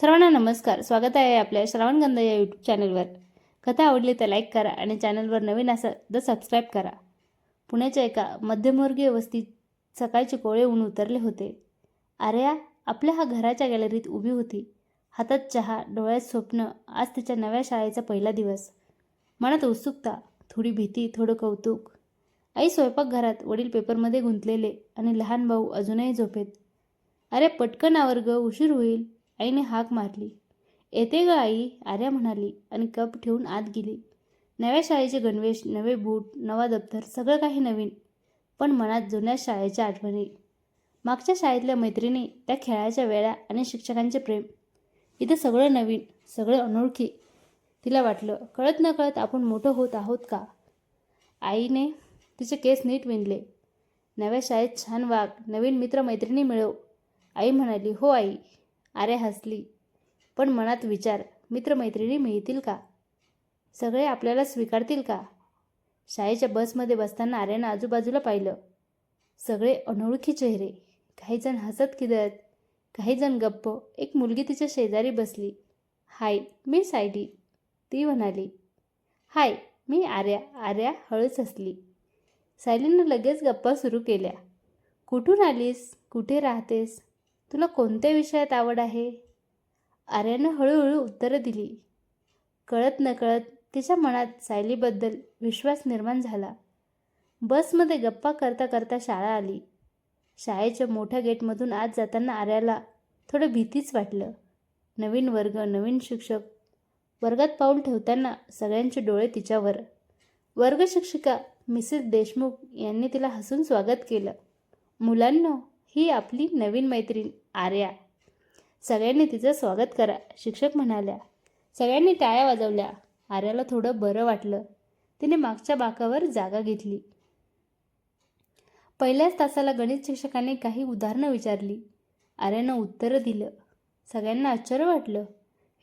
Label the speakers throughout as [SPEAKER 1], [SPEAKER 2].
[SPEAKER 1] सर्वांना नमस्कार. स्वागत आहे आपल्या श्रावणगंध या यूट्यूब चॅनलवर कथा आवडली तर लाईक करा आणि चॅनलवर नवीन असाल तर सबस्क्राईब करा. पुण्याच्या एका मध्यमवर्गीय वस्तीत सकाळचे कोळे ऊन उतरले होते. आर्या आपल्या हा घराच्या गॅलरीत उभी होती. हातात चहा डोळ्यात स्वप्न आज तिच्या नव्या शाळेचा पहिला दिवस. मनात उत्सुकता थोडी भीती थोडं कौतुक. आई स्वयंपाकघरात वडील पेपरमध्ये गुंतलेले आणि लहान भाऊ अजूनही झोपेत. अरे पटकन आवर्ग उशीर होईल. आईने हाक मारली. येते ग आई आर्या म्हणाली आणि कप ठेवून आत गेली. नव्या शाळेचे गणवेश नवे बूट नवा दप्तर सगळं काही नवीन पण मनात जुन्या शाळेच्या आठवणी. मागच्या शाळेतल्या मैत्रिणी त्या खेळाच्या वेळा आणि शिक्षकांचे प्रेम. इथं सगळं नवीन सगळं अनोळखी. तिला वाटलं कळत न कळत आपण मोठं होत आहोत का? आईने तिचे केस नीट विणले. नव्या शाळेत छान वाघ नवीन मित्रमैत्रिणी मिळव. आई म्हणाली हो आई आर्या हसली. पण मनात विचार मित्रमैत्रिणी मिळतील का? सगळे आपल्याला स्वीकारतील का? शाळेच्या बसमध्ये बसताना आर्यानं आजूबाजूला पाहिलं. सगळे अनोळखी चेहरे काहीजण हसत खिदत काहीजण गप्प. एक मुलगी तिच्या शेजारी बसली. हाय मी सायली. ती म्हणाली हाय मी आर्या. आर्या हळूच हसली. सायलीनं लगेच गप्पा सुरू केल्या. कुठून आलीस? कुठे राहतेस? तुला कोणत्या विषयात आवड आहे? आर्यानं हळूहळू उत्तरं दिली. कळत नकळत तिच्या मनात सायलीबद्दल विश्वास निर्माण झाला. बसमध्ये गप्पा करता करता शाळा आली. शाळेच्या मोठ्या गेटमधून आत जाताना आर्याला थोडं भीतीच वाटलं. नवीन वर्ग नवीन शिक्षक. वर्गात पाऊल ठेवताना सगळ्यांचे डोळे तिच्यावर. वर्ग शिक्षिका मिसेस देशमुख यांनी तिला हसून स्वागत केलं. मुलांनो ही आपली नवीन मैत्रीण. आर्या सगळ्यांनी तिचं स्वागत करा. शिक्षक म्हणाल्या सगळ्यांनी टाळ्या वाजवल्या. आर्याला थोडं बरं वाटलं. तिने मागच्या बाकावर जागा घेतली. पहिल्याच तासाला गणित शिक्षकाने काही उदाहरणं विचारली. आर्यानं उत्तरं दिलं सगळ्यांना आश्चर्य वाटलं.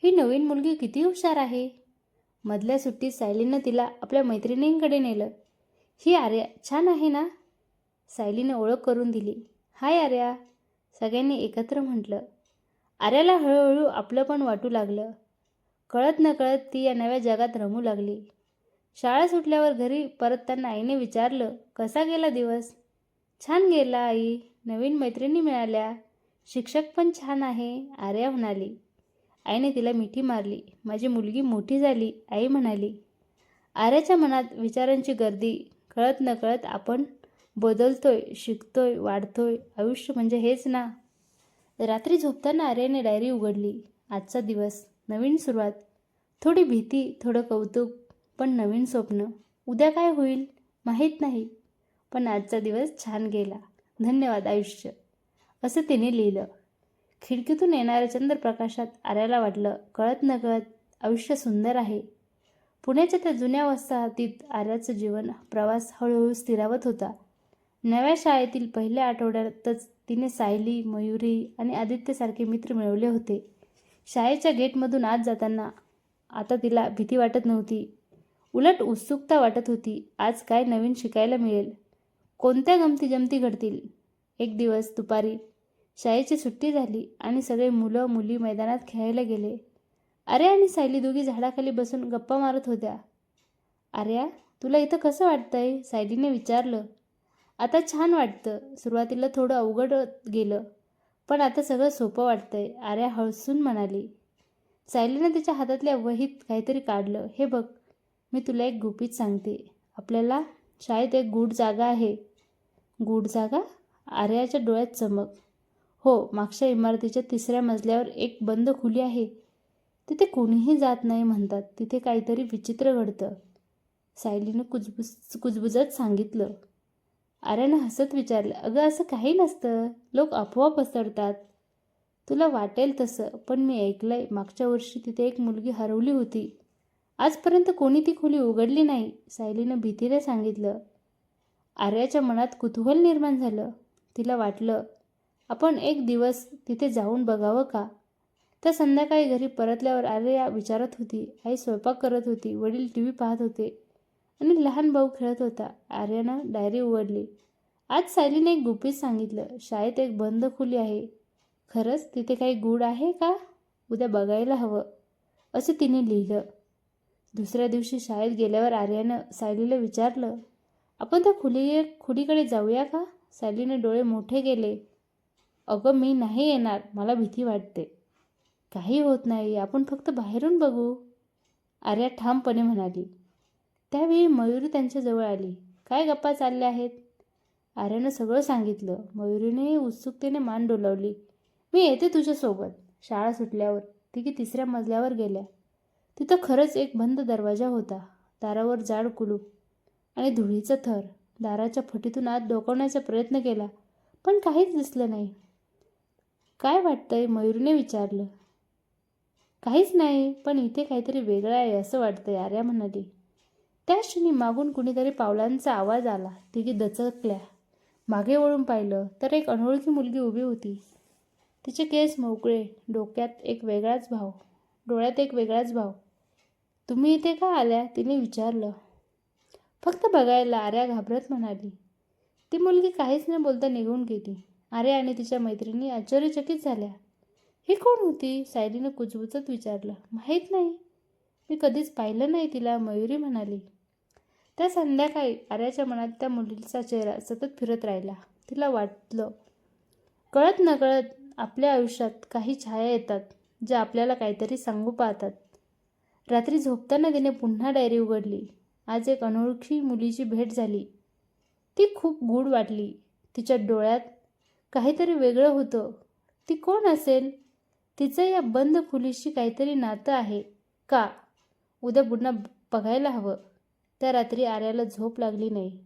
[SPEAKER 1] ही नवीन मुलगी किती हुशार आहे. मधल्या सुट्टीत सायलीनं तिला आपल्या मैत्रिणींकडे नेलं. ही आर्या छान आहे ना? सायलीनं ओळख करून दिली. हाय आर्या. सगळ्यांनी एकत्र म्हटलं. आर्याला हळूहळू आपलं पण वाटू लागलं. कळत न कळत ती या नव्या जगात रमू लागली. शाळा सुटल्यावर घरी परतताना आईने विचारलं कसा गेला दिवस? छान गेला आई. नवीन मैत्रिणी मिळाल्या. शिक्षक पण छान आहे आर्या म्हणाली. आईने तिला मिठी मारली. माझी मुलगी मोठी झाली आई म्हणाली. आर्याच्या मनात विचारांची गर्दी कळत न कळत आपण बदलतोय शिकतोय वाढतोय. आयुष्य म्हणजे हेच ना. रात्री झोपताना आर्याने डायरी उघडली. आजचा दिवस नवीन सुरुवात. थोडी भीती थोडं कौतुक पण नवीन स्वप्न. उद्या काय होईल? माहीत नाही. पण आजचा दिवस छान गेला. धन्यवाद आयुष्य. असं तिने लिहिलं. खिडकीतून येणाऱ्या चंद्रप्रकाशात आर्याला वाटलं कळत न कळत आयुष्य सुंदर आहे. पुण्याच्या त्या जुन्या वसाहतीत आर्याचं जीवन प्रवास हळूहळू स्थिरावत होता. नव्या शाळेतील पहिल्या आठवड्यातच तिने सायली मयुरी आणि आदित्यसारखे मित्र मिळवले होते. शाळेच्या गेटमधून आत जाताना आता तिला भीती वाटत नव्हती. उलट उत्सुकता वाटत होती आज काय नवीन शिकायला मिळेल? कोणत्या गमती जमती घडतील? एक दिवस दुपारी शाळेची सुट्टी झाली आणि सगळे मुलं मुली मैदानात खेळायला गेले. आर्या आणि सायली दोघी झाडाखाली बसून गप्पा मारत होत्या. आर्या तुला इथं कसं वाटतंय? सायलीने विचारलं. आता छान वाटतं. सुरुवातीला थोडं अवघड गेलं पण आता सगळं सोपं वाटतंय आर्या हळसून म्हणाली. सायलीनं तिच्या हातातल्या वहीत काहीतरी काढलं. हे बघ मी तुला एक गुपित सांगते. आपल्याला शाळेत एक गूढ जागा आहे. गूढ जागा? आर्याच्या डोळ्यात चमक. हो मागच्या इमारतीच्या तिसऱ्या मजल्यावर एक बंद खुली आहे. तिथे कोणीही जात नाही म्हणतात. तिथे काहीतरी विचित्र घडतं. सायलीनं कुजबुज कुजबुजत सांगितलं. आर्यानं हसत विचारलं अगं असं काही नसतं. लोक अफवा पसरतात. तुला वाटेल तसं पण मी ऐकलंय. मागच्या वर्षी तिथे एक मुलगी हरवली होती. आजपर्यंत कोणी ती खोली उघडली नाही सायलीनं भीतीने सांगितलं. आर्याच्या मनात कुतूहल निर्माण झालं. तिला वाटलं आपण एक दिवस तिथे जाऊन बघावं का? तर संध्याकाळी घरी परतल्यावर आर्या विचारत होती आई स्वयंपाक करत होती. वडील टी व्ही पाहत होते. आणि लहान भाऊ खेळत होता. आर्यानं डायरी उघडली आज सायलीने एक गुपित सांगितलं शाळेत एक बंद खुली आहे. खरंच तिथे काही गूढ आहे का? उद्या बघायला हवं. असं तिने लिहिलं. दुसऱ्या दिवशी शाळेत गेल्यावर आर्यानं सायलीला विचारलं आपण त्या खुली खुलीकडे जाऊया का? सायलीने डोळे मोठे केले. अगं मी नाही येणार. मला भीती वाटते. काही होत नाही. आपण फक्त बाहेरून बघू. आर्या ठामपणे म्हणाली. त्यावेळी मयुरी त्यांच्याजवळ आली. काय गप्पा चालल्या आहेत? आर्यानं सगळं सांगितलं. मयुरीने उत्सुकतेने मान डोलावली. मी येते तुझ्यासोबत. शाळा सुटल्यावर. तिघी तिसऱ्या मजल्यावर गेल्या. तिथं खरंच एक बंद दरवाजा होता. दारावर जाड कुलूप आणि धुळीचं थर. दाराच्या फटीतून आत डोकवण्याचा प्रयत्न केला पण काहीच दिसलं नाही. काय वाटतंय? मयुरीने विचारलं. काहीच नाही पण इथे काहीतरी वेगळं आहे असं वाटतंय आर्या म्हणाली. त्याच क्षणी मागून कुणीतरी पावलांचा आवाज आला. तिघी दचकल्या. मागे वळून पाहिलं तर एक अनोळखी मुलगी उभी होती. तिचे केस मोकळे डोक्यात एक वेगळाच भाव. डोळ्यात एक वेगळाच भाव. तुम्ही इथे का आल्या? तिने विचारलं. फक्त बघायला आर्या घाबरत म्हणाली. ती मुलगी काहीच न बोलता निघून गेली. आर्या आणि तिच्या मैत्रिणी आश्चर्यचकित झाल्या. ही कोण होती? सायलीनं कुजबुजत विचारलं. माहीत नाही. मी कधीच पाहिलं नाही तिला मयुरी म्हणाली. त्या संध्याकाळी आर्याच्या मनात त्या मुलीचा चेहरा सतत फिरत राहिला. तिला वाटलं कळत नकळत आपल्या आयुष्यात काही छाया येतात ज्या आपल्याला काहीतरी सांगू पाहतात. रात्री झोपताना तिने पुन्हा डायरी उघडली. आज एक अनोळखी मुलीची भेट झाली. ती खूप गूढ वाटली. तिच्या डोळ्यात काहीतरी वेगळं होतं. ती कोण असेल? तिचं या बंद खोलीशी काहीतरी नातं आहे. का? उद्या पुन्हा बघायला हवं. त्या रात्री आर्याला झोप लागली नाही.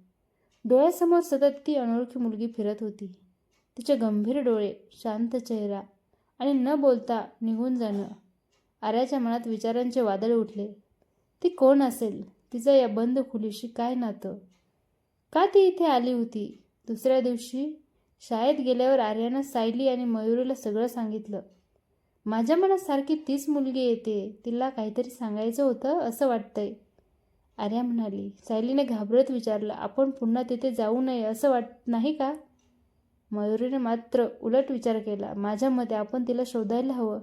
[SPEAKER 1] डोळ्यासमोर सतत ती अनोळखी मुलगी फिरत होती. तिचे गंभीर डोळे शांत चेहरा आणि न बोलता निघून जाणं. आर्याच्या मनात विचारांचे वादळ उठले. ती कोण असेल? तिचं या बंद खोलीशी काय नातं? का ती इथे आली होती? दुसऱ्या दिवशी शाळेत गेल्यावर आर्यानं सायली आणि मयुरीला सगळं सांगितलं. माझ्या मनात सारखी तीच मुलगी येते. तिला काहीतरी सांगायचं होतं असं वाटतंय. आर्या म्हणाली सायलीने घाबरत विचारलं आपण पुन्हा तिथे जाऊ नये असं वाट नाही का? मयुरीने मात्र उलट विचार केला माझ्या मते आपण तिला शोधायला हवं.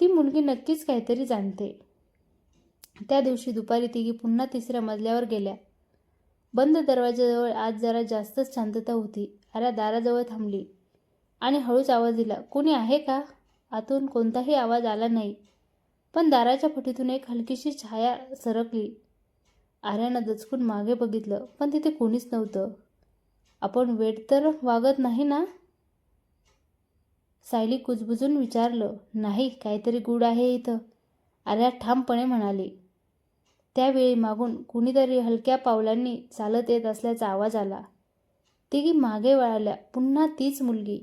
[SPEAKER 1] ती मुलगी नक्कीच काहीतरी जाणते. त्या दिवशी दुपारी तिघी पुन्हा तिसऱ्या मजल्यावर गेल्या. बंद दरवाजाजवळ आज जरा जास्तच शांतता होती. आर्या दाराजवळ थांबली. आणि हळूच आवाज दिला कोणी आहे का? आतून कोणताही आवाज आला नाही. पण दाराच्या फटीतून एक हलकीशी छाया सरकली. आर्यानं दचकून मागे बघितलं पण तिथे कोणीच नव्हतं. आपण वेट तर वागत नाही ना? सायली कुजबुजून विचारलं. नाही काहीतरी गुड आहे इथं आर्या ठामपणे म्हणाली. त्यावेळी मागून कुणीतरी हलक्या पावलांनी चालत येत असल्याचा आवाज आला. तिघी मागे वळाल्या. पुन्हा तीच मुलगी.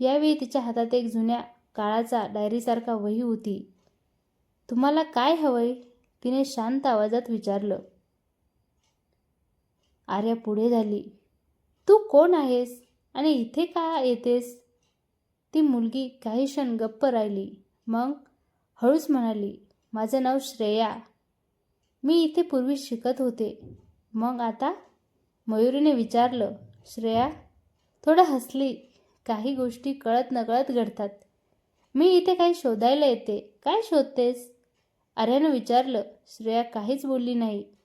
[SPEAKER 1] यावेळी तिच्या हातात एक जुन्या काळाचा डायरीसारखा वही होती. तुम्हाला काय हवंय? तिने शांत आवाजात विचारलं. आर्या पुढे झाली. तू कोण आहेस? आणि इथे का येतेस? ती मुलगी काही क्षण गप्प राहिली. मग हळूच म्हणाली माझं नाव श्रेया. मी इथे पूर्वी शिकत होते. मग आता? मयुरीने विचारलं श्रेया थोडं हसली. काही गोष्टी कळत नकळत घडतात. मी इथे काही शोधायला येते. काय शोधतेस? आर्यानं विचारलं श्रेया काहीच बोलली नाही.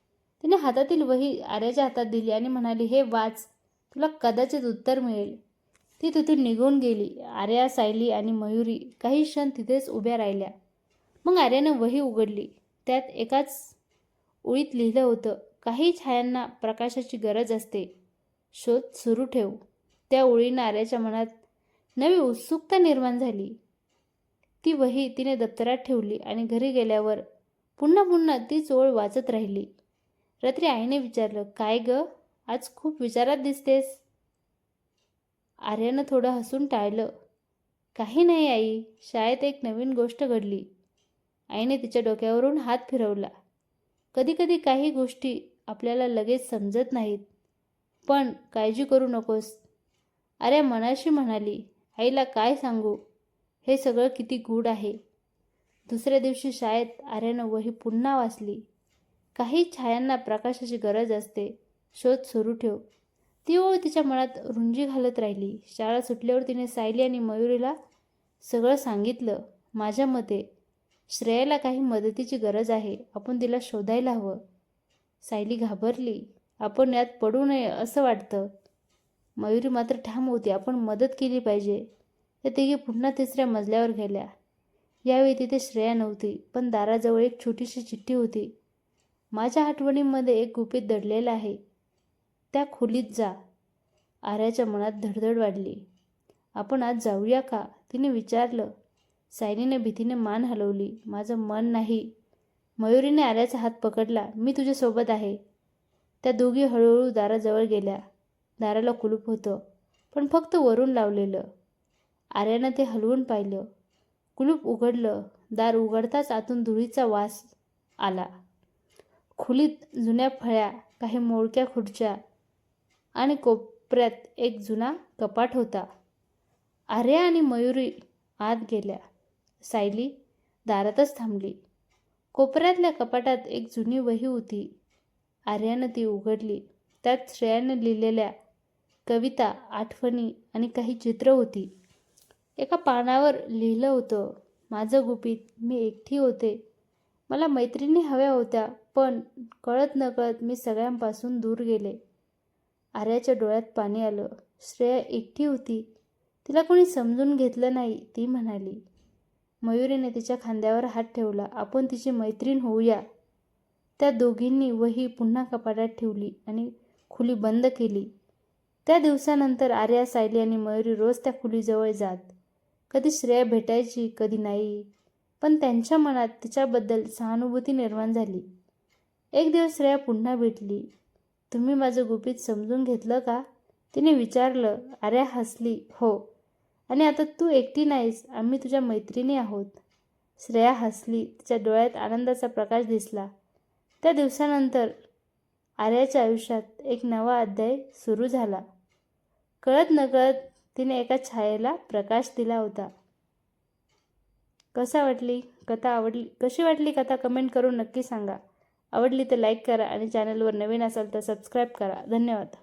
[SPEAKER 1] तिने हातातील वही आर्याच्या हातात दिली आणि म्हणाली हे वाच तुला कदाचित उत्तर मिळेल. ती तिथून निघून गेली. आर्या सायली आणि मयुरी काही क्षण तिथेच उभ्या राहिल्या. मग आर्यानं वही उघडली. त्यात एकाच ओळीत लिहिलं होतं काही छायांना प्रकाशाची गरज असते. शोध सुरू ठेव. त्या ओळीनं आर्याच्या मनात नवी उत्सुकता निर्माण झाली. ती वही तिने दप्तरात ठेवली आणि घरी गेल्यावर पुन्हा पुन्हा तीच ओळ वाचत राहिली. रात्री आईने विचारलं काय ग? आज खूप विचारात दिसतेस. आर्यानं थोडं हसून टाळलं. काही नाही आई शाळेत एक नवीन गोष्ट घडली. आईने तिच्या डोक्यावरून हात फिरवला. कधीकधी काही गोष्टी आपल्याला लगेच समजत नाहीत पण काळजी करू नकोस. अरे मनाशी म्हणाली आईला काय सांगू? हे सगळं किती गूढ आहे. दुसऱ्या दिवशी शाळेत आर्यानं वही पुन्हा वाचली. काही छायांना प्रकाशाची गरज असते. शोध सुरू ठेव. ती ओळ तिच्या मनात रुंजी घालत राहिली. शाळा सुटल्यावर तिने सायली आणि मयुरीला सगळं सांगितलं. माझ्या मते श्रेयाला काही मदतीची गरज आहे. आपण तिला शोधायला हवं. सायली घाबरली. आपण यात पडू नये असं वाटतं. मयुरी मात्र ठाम होती. आपण मदत केली पाहिजे. त्या तिघी पुन्हा तिसऱ्या मजल्यावर गेल्या. यावेळी तिथे श्रेया नव्हती पण दाराजवळ एक छोटीशी चिठ्ठी होती. माझ्या आठवणीमध्ये एक गुपित दडलेलं आहे. त्या खोलीत जा. आर्याच्या मनात धडधड वाढली. आपण आज जाऊया का? तिने विचारलं. सायनीने भीतीने मान हलवली. माझं मन नाही. मयुरीने आर्याचा हात पकडला. मी तुझ्यासोबत आहे. त्या दोघी हळूहळू दाराजवळ गेल्या. दाराला कुलूप होतं. पण फक्त वरून लावलेलं. आर्यानं ते हलवून पाहिलं. कुलूप उघडलं. दार उघडताच आतून धुळीचा वास आला. खुलीत जुन्या फळ्या काही मोडक्या खुर्च्या आणि कोपऱ्यात एक जुना कपाट होता. आर्या आणि मयुरी आत गेल्या. सायली दारातच थांबली. कोपऱ्यातल्या कपाटात एक जुनी वही होती. आर्यानं ती उघडली. त्यात श्रेयानं लिहिलेल्या कविता आठवणी आणि काही चित्र होती. एका पानावर लिहिलं होतं माझं गुपित मी एकटी होते. मला मैत्रिणी हव्या होत्या. पण कळत नकळत मी सगळ्यांपासून दूर गेले. आर्याच्या डोळ्यात पाणी आलं. श्रेया एकटी होती. तिला कोणी समजून घेतलं नाही ती म्हणाली मयुरीने तिच्या खांद्यावर हात ठेवला. आपण तिची मैत्रीण होऊया. त्या दोघींनी वही पुन्हा कपाटात ठेवली आणि खुली बंद केली. त्या दिवसानंतर आर्या सायली आणि मयुरी रोज त्या खुलीजवळ जात. कधी श्रेया भेटायची कधी नाही. पण त्यांच्या मनात तिच्याबद्दल सहानुभूती निर्माण झाली. एक दिवस श्रेया पुन्हा भेटली. तुम्ही माझं गुपित समजून घेतलं का? तिने विचारलं. आर्या हसली. हो. आणि आता तू एकटी नाहीस. आम्ही तुझ्या मैत्रिणी आहोत. श्रेया हसली. तिच्या डोळ्यात आनंदाचा प्रकाश दिसला. त्या दिवसानंतर आर्याच्या आयुष्यात एक नवा अध्याय सुरू झाला. कळत नकळत तिने एका छायेला प्रकाश दिला होता. कसा वाटली? कथा आवडली? कशी वाटली कथा? कमेंट करून नक्की सांगा. आवडली तर लाईक करा आणि चॅनलवर नवीन असाल तर सबस्क्राईब करा. धन्यवाद.